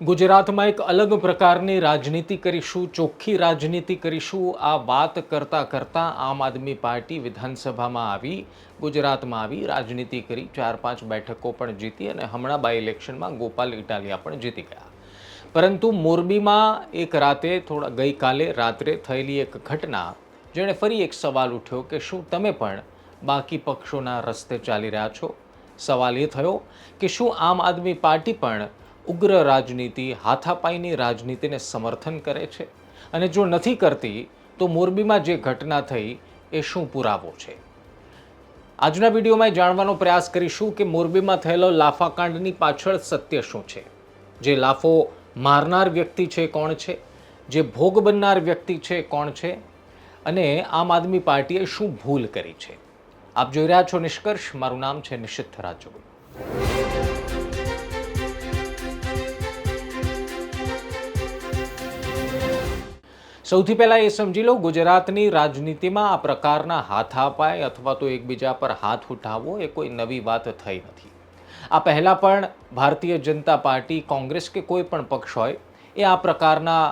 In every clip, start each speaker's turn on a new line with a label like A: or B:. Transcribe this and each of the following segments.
A: ગુજરાતમાં એક અલગ પ્રકારની રાજનીતિ કરીશું, ચોખ્ખી રાજનીતિ કરીશું. આ વાત કરતાં કરતાં આમ આદમી પાર્ટી વિધાનસભામાં આવી, ગુજરાતમાં આવી, રાજનીતિ કરી ચાર પાંચ બેઠકો પણ જીતી અને હમણાં બાય ઇલેક્શનમાં ગોપાલ ઇટાલિયા પણ જીતી ગયા. પરંતુ મોરબીમાં એક રાતે, થોડા ગઈકાલે રાત્રે થયેલી એક ઘટના, જેણે ફરી એક સવાલ ઉઠ્યો કે શું તમે પણ બાકી પક્ષોના રસ્તે ચાલી રહ્યા છો? સવાલ એ થયો કે શું આમ આદમી પાર્ટી પણ ઉગ્ર રાજનીતિ, હાથાપાઈની રાજનીતિને સમર્થન કરે છે અને જો નથી કરતી, તો મોરબીમાં જે ઘટના થઈ, એ શું પુરાવો છે? આજના વિડીયોમાં જાણવાનો પ્રયાસ કરીશું કે મોરબીમાં થયેલો લાફાકાંડની પાછળ સત્ય શું છે? જે લાફો મારનાર વ્યક્તિ છે કોણ છે? જે ભોગ બનનાર વ્યક્તિ છે કોણ છે? અને આમ આદમી પાર્ટીએ શું ભૂલ કરી છે? આપ જોઈ રહ્યા છો નિષ્કર્ષ, મારું નામ છે નિશિત રાજુ સૌથી પહેલાં એ સમજી લો, ગુજરાતની રાજનીતિમાં આ પ્રકારના હાથાપાય અથવા તો એકબીજા પર હાથ ઉઠાવવો એ કોઈ નવી વાત થઈ નથી. આ પહેલાં પણ ભારતીય જનતા પાર્ટી, કોંગ્રેસ કે કોઈ પણ પક્ષ હોય, એ આ પ્રકારના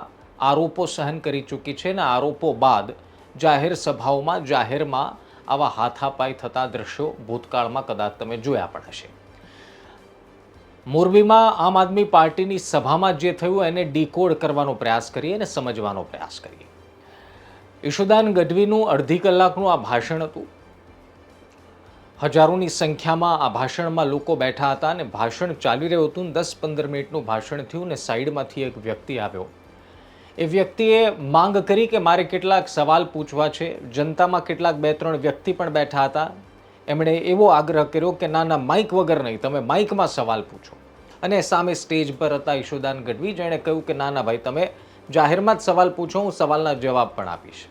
A: આરોપો સહન કરી ચૂકી છે અને આરોપો બાદ જાહેર સભાઓમાં, જાહેરમાં આવા હાથાપાય થતા દ્રશ્યો ભૂતકાળમાં કદાચ તમે જોયા પણ હશે. મોરબીમાં આમ આદમી પાર્ટીની સભામાં જે થયું એને ડીકોડ કરવાનો પ્રયાસ કરીએ અને સમજવાનો પ્રયાસ કરીએ. ઈશુદાન ગઢવીનું અડધી કલાકનું આ ભાષણ હતું. હજારોની સંખ્યામાં આ ભાષણમાં લોકો બેઠા હતા અને ભાષણ ચાલી રહ્યું હતું. દસ પંદર મિનિટનું ભાષણ થયું ને સાઈડમાંથી એક વ્યક્તિ આવ્યો. એ વ્યક્તિએ માંગ કરી કે મારે કેટલાક સવાલ પૂછવા છે. જનતામાં કેટલાક બે ત્રણ વ્યક્તિ પણ બેઠા હતા. એમણે એવો આગ્રહ કર્યો કે ના ના માઇક વગર નહીં, તમે માઇકમાં સવાલ પૂછો. અને સામે સ્ટેજ પર હતા ઈશુદાન ગઢવી, જેણે કહ્યું કે, ના ના, ભાઈ, તમે જાહેરમાં જ સવાલ પૂછો, હું સવાલના જવાબ પણ આપીશ.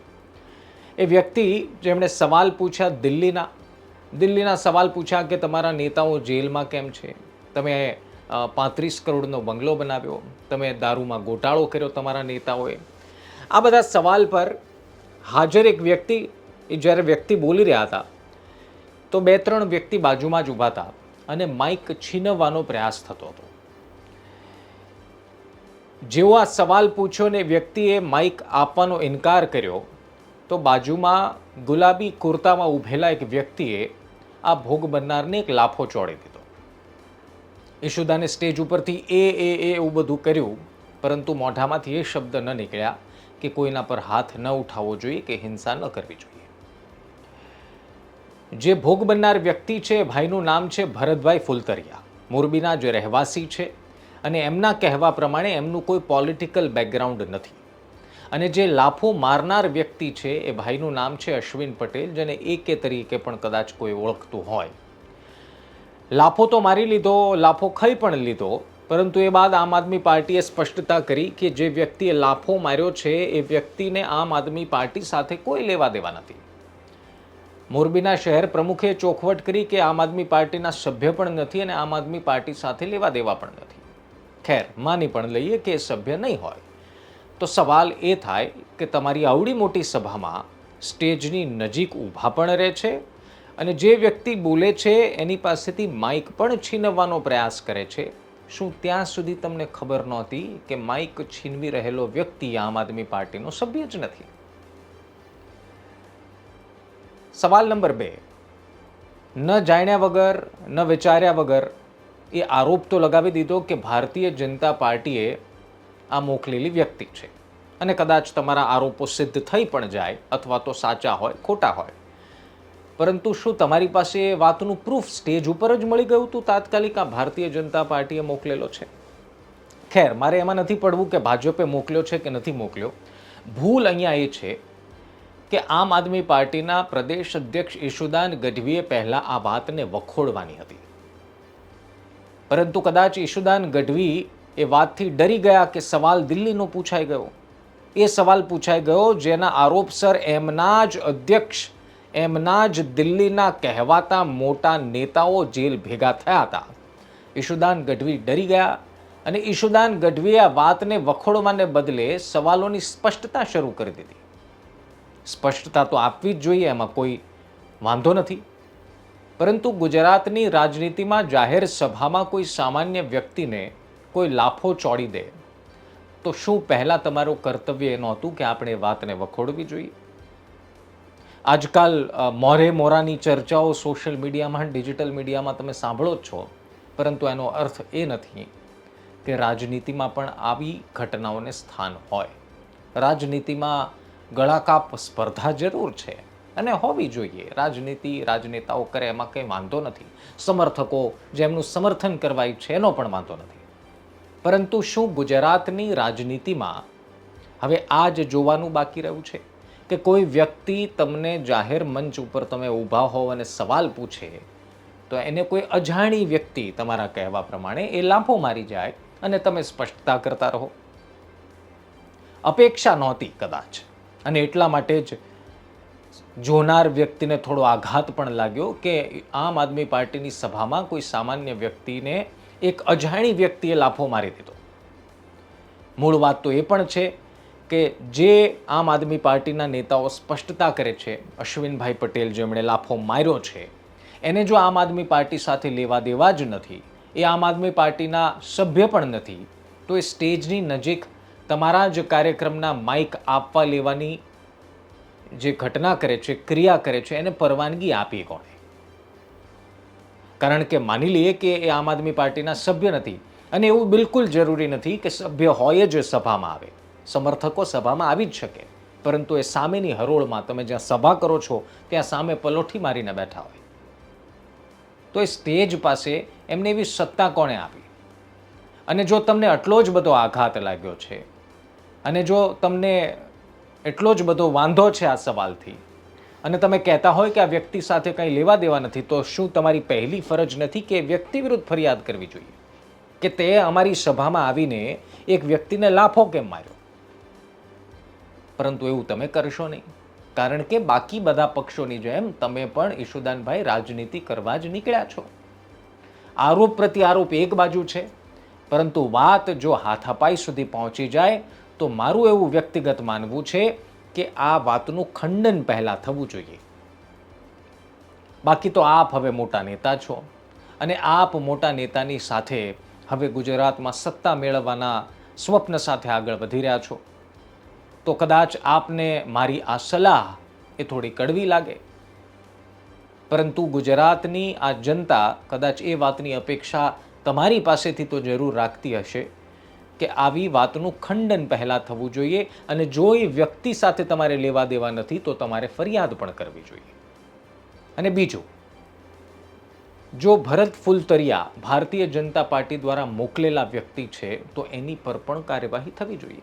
A: એ વ્યક્તિ જેમણે સવાલ પૂછ્યા દિલ્હીના દિલ્હીના સવાલ પૂછ્યા કે, તમારા નેતાઓ જેલમાં કેમ છે? તમે પાંત્રીસ કરોડનો બંગલો બનાવ્યો, તમે દારૂમાં ગોટાળો કર્યો તમારા નેતાઓએ. આ બધા સવાલ પર હાજર એક વ્યક્તિ, એ જ્યારે વ્યક્તિ બોલી રહ્યા હતા તો બે ત્રણ વ્યક્તિ બાજુમાં જ ઊભા હતા અને માઇક છીનવવાનો પ્રયાસ થતો હતો. જેવો આ સવાલ પૂછ્યો ને વ્યક્તિએ માઇક આપવાનો ઇનકાર કર્યો, તો બાજુમાં ગુલાબી કુર્તામાં ઊભેલા એક વ્યક્તિએ આ ભોગ બનનારને એક લાફો ચોડી દીધો. ઈશુદાને સ્ટેજ ઉપરથી એ એ એવું બધું કર્યું, પરંતુ મોઢામાંથી એ શબ્દ ન નીકળ્યા કે કોઈના પર હાથ ન ઉઠાવવો જોઈએ કે હિંસા ન કરવી જોઈએ. જે ભોગ બનનાર વ્યક્તિ છે, ભાઈનું નામ છે ભરતભાઈ ફુલતરિયા. મોરબીના જે રહેવાસી છે અને એમના કહેવા પ્રમાણે એમનું કોઈ પોલિટિકલ બેકગ્રાઉન્ડ નથી. અને જે લાફો મારનાર વ્યક્તિ છે, એ ભાઈનું નામ છે અશ્વિન પટેલ, જેને એકે તરીકે પણ કદાચ કોઈ ઓળખતું હોય. લાફો તો મારી લીધો, લાફો ખાઈ પણ લીધો, પરંતુ એ બાદ આમ આદમી પાર્ટીએ સ્પષ્ટતા કરી કે જે વ્યક્તિએ લાફો માર્યો છે, એ વ્યક્તિને આમ આદમી પાર્ટી સાથે કોઈ લેવા દેવા નથી. મોરબીના શહેર પ્રમુખે ચોખવટ કરી કે આમ આદમી પાર્ટીના સભ્ય પણ નથી અને આમ આદમી પાર્ટી સાથે લેવા દેવા પણ નથી. ખેર, માની પણ લઈએ કે સભ્ય નહીં હોય. તો સવાલ એ થાય કે તમારી આવડી મોટી સભામાં સ્ટેજની નજીક ઊભા પણ રહે છે અને જે વ્યક્તિ બોલે છે એની પાસેથી માઇક પણ છીનવવાનો પ્રયાસ કરે છે. શું ત્યાં સુધી તમને ખબર નહોતી કે માઇક છીનવી રહેલો વ્યક્તિ આમ આદમી પાર્ટીનો સભ્ય જ નથી? સવાલ નંબર બે. ન જાણ્યા વગર, ન વિચાર્યા વગર એ આરોપ તો લગાવી દીધો કે ભારતીય જનતા પાર્ટીએ આ મોકલેલી વ્યક્તિ છે. અને કદાચ તમારા આરોપો સિદ્ધ થઈ પણ જાય અથવા તો સાચા હોય, ખોટા હોય. પરંતુ શું તમારી પાસે એ વાતનું પ્રૂફ સ્ટેજ ઉપર જ મળી ગયું હતું તાત્કાલિક આ ભારતીય જનતા પાર્ટીએ મોકલેલો છે? ખેર, મારે એમાં નથી પડવું કે ભાજપે મોકલ્યો છે કે નથી મોકલ્યો. ભૂલ અહીંયા એ છે કે આમ આદમી પાર્ટીના પ્રદેશ અધ્યક્ષ ઈશુદાન ગઢવીએ પહેલાં આ વાતને વખોડવાની હતી. પરંતુ કદાચ ઈશુદાન ગઢવી એ વાતથી ડરી ગયા કે સવાલ દિલ્હીનો પૂછાઈ ગયો. એ સવાલ પૂછાઈ ગયો જેના આરોપસર એમના જ અધ્યક્ષ, એમના જ દિલ્હીના કહેવાતા મોટા નેતાઓ જેલ ભેગા થયા હતા. ઈશુદાન ગઢવી ડરી ગયા અને ઈશુદાન ગઢવીએ આ વાતને વખોડવાને બદલે સવાલોની સ્પષ્ટતા શરૂ કરી દીધી. સ્પષ્ટતા તો આપવી જ જોઈએ, એમાં કોઈ વાંધો નથી. પરંતુ ગુજરાતની રાજનીતિમાં જાહેર સભામાં કોઈ સામાન્ય વ્યક્તિને કોઈ લાફો ચોડી દે, તો શું પહેલાં તમારું કર્તવ્ય એ નહોતું કે આપણે વાતને વખોડવી જોઈએ? આજકાલ મોરે મોરાની ચર્ચાઓ સોશિયલ મીડિયામાં, ડિજિટલ મીડિયામાં તમે સાંભળો જ છો, પરંતુ એનો અર્થ એ નથી કે રાજનીતિમાં પણ આવી ઘટનાઓને સ્થાન હોય. રાજનીતિમાં ગળાકાપ સ્પર્ધા જરૂર છે અને હોવી જોઈએ. રાજનીતિ, રાજનેતાઓ કરે એમાં કંઈ વાંધો નથી. સમર્થકો જેમનું સમર્થન કરવા ઈચ્છે એનો પણ વાંધો નથી. પરંતુ શું ગુજરાતની રાજનીતિમાં હવે આ જ જોવાનું બાકી રહ્યું છે? કે કોઈ વ્યક્તિ તમને જાહેર મંચ ઉપર તમે ઊભા હોવ અને સવાલ પૂછે, તો એને કોઈ અજાણી વ્યક્તિ તમારા કહેવા પ્રમાણે એ લાંફો મારી જાય અને તમે સ્પષ્ટતા કરતા રહો. અપેક્ષા નહોતી કદાચ. અને એટલા માટે જ જોનાર વ્યક્તિને થોડો આઘાત પણ લાગ્યો કે આમ આદમી પાર્ટીની સભામાં કોઈ સામાન્ય વ્યક્તિને એક અજાણી વ્યક્તિએ લાફો મારી દીધો. મૂળ વાત તો એ પણ છે કે જે આમ આદમી પાર્ટીના નેતાઓ સ્પષ્ટતા કરે છે, અશ્વિનભાઈ પટેલ જેમણે લાફો માર્યો છે, એને જો આમ આદમી પાર્ટી સાથે લેવા દેવા જ નથી, એ આમ આદમી પાર્ટીના સભ્ય પણ નથી, તો એ સ્ટેજની નજીક તમારા જ કાર્યક્રમના માઇક આપવા લેવાની જે ઘટના કરે છે, ક્રિયા કરે છે, એને પરવાનગી આપી કોણે? કારણ કે માની લઈએ કે એ આમ આદમી પાર્ટીના સભ્ય નથી અને એવું બિલકુલ જરૂરી નથી કે સભ્ય હોય જ સભામાં આવે. સમર્થકો સભામાં આવી જ શકે. પરંતુ એ સામેની હરોળમાં તમે જ્યાં સભા કરો છો, ત્યાં સામે પલોઠી મારીને બેઠા હોય. તો એ સ્ટેજ પાસે એમને એવી સત્તા કોણે આપી? અને જો તમને આટલો જ બધો આઘાત લાગ્યો છે અને જો તમને એટલો જ બધો વાંધો છે આ સવાલથી, અને તમે કહેતા હોય કે આ વ્યક્તિ સાથે કંઈ લેવા દેવા નથી, તો શું તમારી પહેલી ફરજ નથી કે વ્યક્તિ વિરુદ્ધ ફરિયાદ કરવી જોઈએ? કે તે અમારી સભામાં આવીને એક વ્યક્તિને લાફો કેમ માર્યો? પરંતુ એવું તમે કરશો નહીં. કારણ કે બાકી બધા પક્ષોની જેમ તમે પણ ઈશુદાનભાઈ રાજનીતિ કરવા જ નીકળ્યા છો. આરોપ પ્રત્યારોપ એક બાજુ છે. પરંતુ વાત જો હાથાપાઈ સુધી પહોંચી જાય તો મારું એવું વ્યક્તિગત માનવું છે કે આ વાતનું ખંડન પહેલાં થવું જોઈએ. બાકી તો આપ હવે મોટા નેતા છો અને આપ મોટા નેતાની સાથે હવે ગુજરાતમાં સત્તા મેળવવાના સ્વપ્ન સાથે આગળ વધી રહ્યા છો. તો કદાચ આપને મારી આ સલાહ એ થોડી કડવી લાગે. પરંતુ ગુજરાતની આ જનતા કદાચ એ વાતની અપેક્ષા તમારી પાસેથી તો જરૂર રાખતી હશે. કે આવી વાતનું ખંડન પહેલાં થવું જોઈએ અને જો એ વ્યક્તિ સાથે તમારે લેવા દેવા નથી, તો તમારે ફરિયાદ પણ કરવી જોઈએ. અને બીજું, જો ભરત ફૂલતરિયા ભારતીય જનતા પાર્ટી દ્વારા મોકલેલા વ્યક્તિ છે, તો એની પર પણ કાર્યવાહી થવી જોઈએ.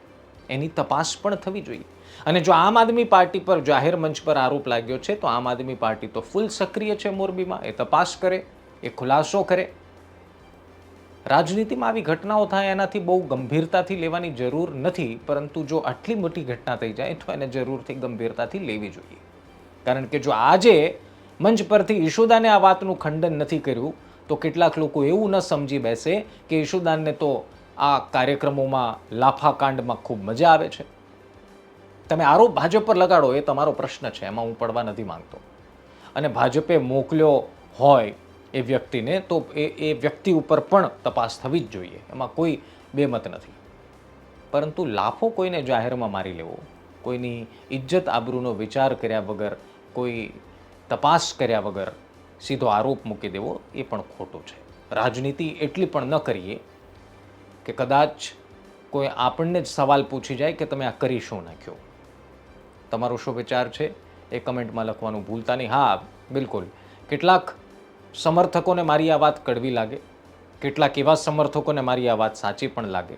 A: એની તપાસ પણ થવી જોઈએ. અને જો આમ આદમી પાર્ટી પર જાહેર મંચ પર આરોપ લાગ્યો છે, તો આમ આદમી પાર્ટી તો ફૂલ સક્રિય છે મોરબીમાં. એ તપાસ કરે, એ ખુલાસો કરે. રાજનીતિમાં આવી ઘટનાઓ થાય એનાથી બહુ ગંભીરતાથી લેવાની જરૂર નથી, પરંતુ જો આટલી મોટી ઘટના થઈ જાય તો એને જરૂરથી ગંભીરતાથી લેવી જોઈએ. કારણ કે જો આજે મંચ પરથી યશોદાને આ વાતનું ખંડન નથી કર્યું, તો કેટલાક લોકો એવું ન સમજી બેસે કે યશોદાનને તો આ કાર્યક્રમોમાં લાફાકાંડમાં ખૂબ મજા આવે છે. તમે આરોપ ભાજપ પર લગાડો એ તમારો પ્રશ્ન છે, એમાં હું પડવા નથી માંગતો. અને ભાજપે મોકલ્યો હોય એ વ્યક્તિને, તો એ એ વ્યક્તિ ઉપર પણ તપાસ થવી જ જોઈએ. એમાં કોઈ બેમત નથી. પરંતુ લાફો કોઈને જાહેરમાં મારી લેવો, કોઈની ઇજ્જત આબરૂનો વિચાર કર્યા વગર, કોઈ તપાસ કર્યા વગર સીધો આરોપ મૂકી દેવો, એ પણ ખોટું છે. રાજનીતિ એટલી પણ ન કરીએ કે કદાચ કોઈ આપણને જ સવાલ પૂછી જાય કે તમે આ કરી શું નાખ્યો. તમારો શું વિચાર છે? એ કમેન્ટમાં લખવાનું ભૂલતા નહીં. હા, બિલકુલ. કેટલાક સમર્થકોને મારી આ વાત કડવી લાગે. કેટલાક એવા સમર્થકોને મારી આ વાત સાચી પણ લાગે.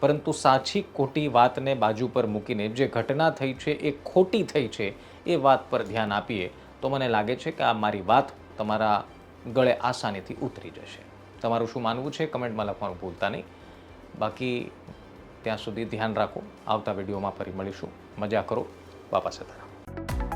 A: પરંતુ સાચી ખોટી વાતને બાજુ પર મૂકીને જે ઘટના થઈ છે, એ ખોટી થઈ છે, એ વાત પર ધ્યાન આપીએ, તો મને લાગે છે કે આ મારી વાત તમારા ગળે આસાનીથી ઉતરી જશે. તમારું શું માનવું છે? કમેન્ટમાં લખવાનું ભૂલતા નહીં. બાકી ત્યાં સુધી ધ્યાન રાખો. આવતા વિડીયોમાં ફરી મળીશું. મજા કરો. બાપા સીતારામ.